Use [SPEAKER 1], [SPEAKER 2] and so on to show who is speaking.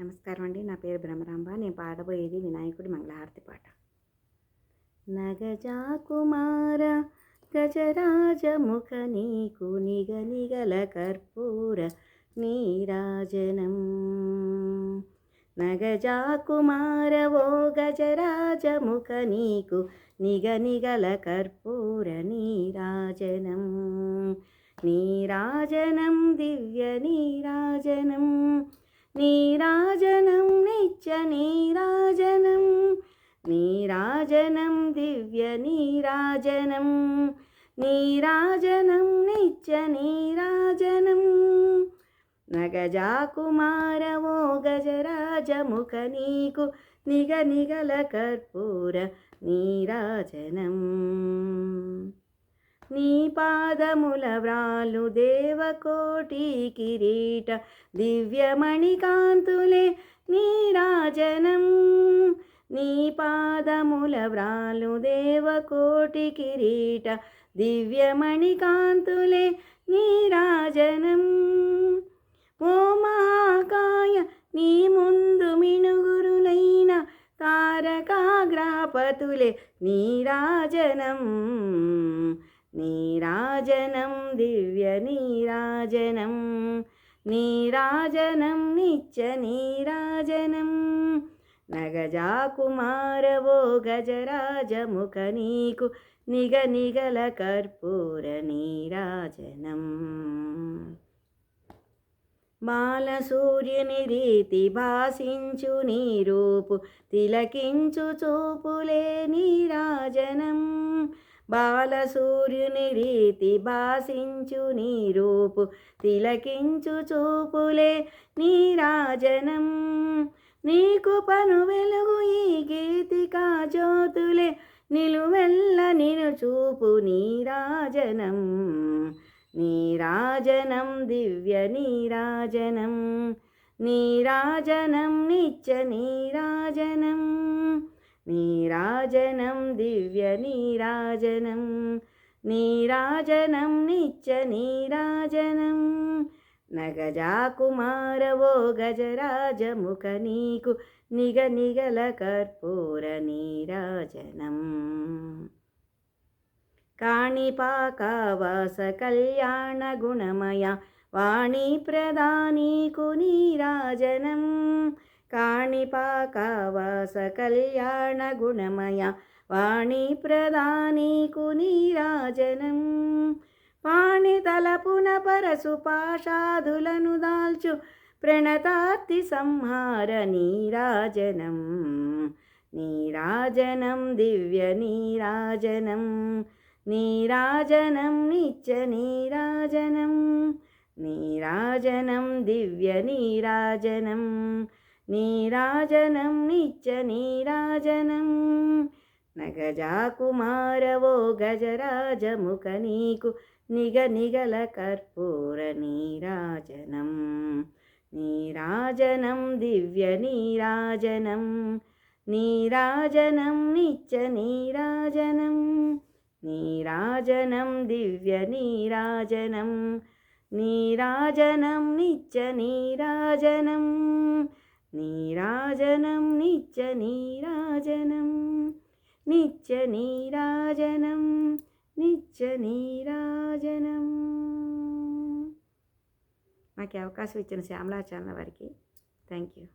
[SPEAKER 1] నమస్కారం అండి. నా పేరు బ్రహ్మరాంబ నేను పాడబోయేది వినాయకుడి మంగళహారతి పాట. నగజా కుమార గజరాజముఖ నీకు నిగ నిగల కర్పూర నీరాజనం. నగజా కుమార ఓ గజరాజముఖ నీకు నిగ నిగల కర్పూర నీరాజనం. నీరాజనం దివ్య నీరాజనం. నీరాజనం నిత్య నీరాజనం నీరాజనం దివ్య నీరాజనం నీరాజనం నిత్య నీరాజనం నగజా ఓ గజరాజముఖ నీకు నిగ నిగల కర్పూర నీరాజనం నీ పాదముల వ్రాలు దేవకోటి కిరీట దివ్యమణికాంతులే నీరాజనం నీ పాదముల వ్రాలు దేవకోటి కిరీట దివ్యమణికాంతులే నీరాజనం ఓ మహాకాయ నీ ముందు మినుగురులైన తారకాగ్రాపతులే నీరాజనం నీరాజనం దివ్య నీరాజనం. నీరాజనం నిత్య నీరాజనం. నగజాకుమారవో గజరాజముఖ నీకు నిగ నిగల కర్పూర నీరాజనం. బాలసూర్యుని రీతి భాసించు నీ రూపు తిలకించు చూపులే నీరాజనం. బాలసూర్యుని రీతి భాసించు నీ రూపు తిలకించు చూపులే నీ రాజనం. నీకు పను వెలుగు ఈ గీతికా జ్యోతులే నిలువెల్ల నిను చూపు నీరాజనం నీరాజనం దివ్య నీరాజనం నీరాజనం నిత్య నీరాజనం नीराजनं दिव्यनीराजनं नीराजनं नीचनीराजनं न गजाकुमारवो गजराजमुखनीकुनिघनिगलकर्पूरनीराजनम् काणिपाकावासकल्याणगुणमया वाणीप्रदानीकुनीराजनम् కాణిపాకావాస కళ్యాణ గుణమయ వాణి ప్రధానీకు నీరాజనం. నీరాజనం పాణి తలపున పరసు పాషాదులను దాల్చు ప్రణతార్తి సంహార నీరాజనం. నీరాజనం దివ్య నీరాజనం. నీరాజనం నిత్య నీరాజనం. నీరాజనం దివ్య నీరాజనం. నీరాజనం నిత్య నీరాజనం. నగజాకుమారవో గజరాజముఖ నీకు నిగ నిగల కర్పూర నీరాజనం. నీరాజనం దివ్య నీరాజనం. నీరాజనం నిత్య నీరాజనం. నీరాజనం దివ్య నీరాజనం. నీరాజనం నిత్య నీరాజనం. నీరాజనం నిత్య నీరాజనం నిత్య నీరాజనం నిత్య నీరాజనం. నాకు అవకాశం ఇచ్చిన శ్యామలా ఛానల్ వారికి థ్యాంక్ యూ.